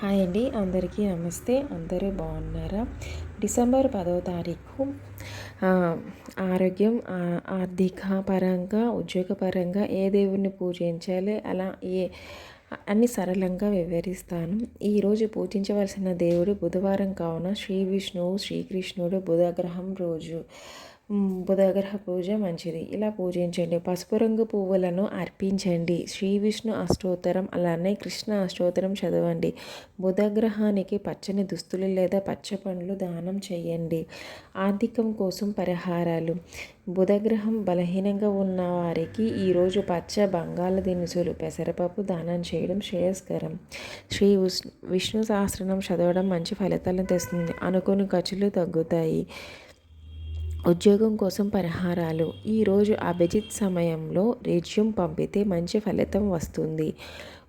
Hi అండి. అందరికీ నమస్తే. అందరూ బాగున్నారా? డిసెంబర్ పదో తారీఖు ఆరోగ్యం ఆర్థిక పరంగా ఉద్యోగపరంగా ఏ దేవుణ్ణి పూజించాలి అలా ఏ అన్ని సరళంగా వివరిస్తాను. ఈరోజు పూజించవలసిన దేవుడు బుధవారం కావున శ్రీ విష్ణువు శ్రీకృష్ణుడు బుధగ్రహం రోజు. బుధగ్రహ పూజ మంచిది. ఇలా పూజించండి. పసుపు రంగు పువ్వులను అర్పించండి. శ్రీ విష్ణు అష్టోత్తరం అలానే కృష్ణ అష్టోత్తరం చదవండి. బుధగ్రహానికి పచ్చని దుస్తులు లేదా పచ్చ పండ్లు దానం చేయండి. ఆర్థికం కోసం పరిహారాలు. బుధగ్రహం బలహీనంగా ఉన్న వారికి ఈరోజు పచ్చ బంగాళ దినుసులు పెసరపప్పు దానం చేయడం శ్రేయస్కరం. శ్రీ విష్ణు సహస్రనం చదవడం మంచి ఫలితాలను తెస్తుంది. అనుకోని ఖర్చులు తగ్గుతాయి. ఉద్యోగం కోసం పరిహారాలు. ఈరోజు అభిజిత్ సమయంలో రెజ్యూమ్ పంపితే మంచి ఫలితం వస్తుంది.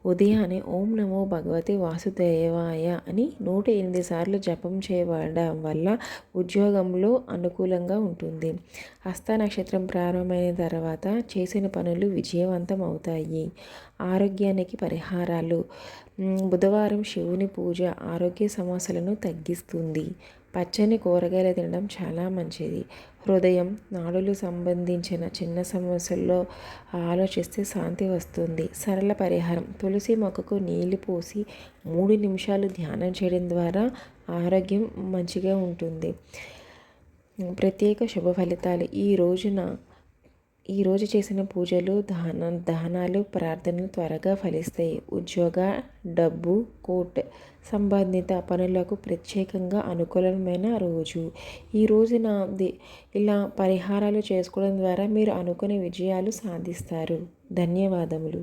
ఉదయాన్నే ఓం నమో భగవతి వాసుదేవాయ అని నూట ఎనిమిది సార్లు జపం చేయబడడం వల్ల ఉద్యోగంలో అనుకూలంగా ఉంటుంది. హస్త నక్షత్రం ప్రారంభమైన తర్వాత చేసిన పనులు విజయవంతం అవుతాయి. ఆరోగ్యానికి పరిహారాలు. బుధవారం శివుని పూజ ఆరోగ్య సమస్యలను తగ్గిస్తుంది. పచ్చని కూరగాయలు తినడం చాలా మంచిది. హృదయం నాడులు సంబంధించిన చిన్న సమస్యల్లో ఆలోచిస్తే శాంతి వస్తుంది. సరళ పరిహారం. తులసి మొక్కకు నీళ్ళు పోసి మూడు నిమిషాలు ధ్యానం చేయడం ద్వారా ఆరోగ్యం మంచిగా ఉంటుంది. ప్రత్యేక శుభ ఫలితాలు. ఈ రోజున ఈరోజు చేసిన పూజలు దాన దానాలు ప్రార్థనలు త్వరగా ఫలిస్తాయి. ఉద్యోగ డబ్బు కోర్ట్ సంబంధిత పనులకు ప్రత్యేకంగా అనుకూలమైన రోజు. ఈ రోజున ఇలా పరిహారాలు చేసుకోవడం ద్వారా మీరు అనుకునే విజయాలు సాధిస్తారు. ధన్యవాదములు.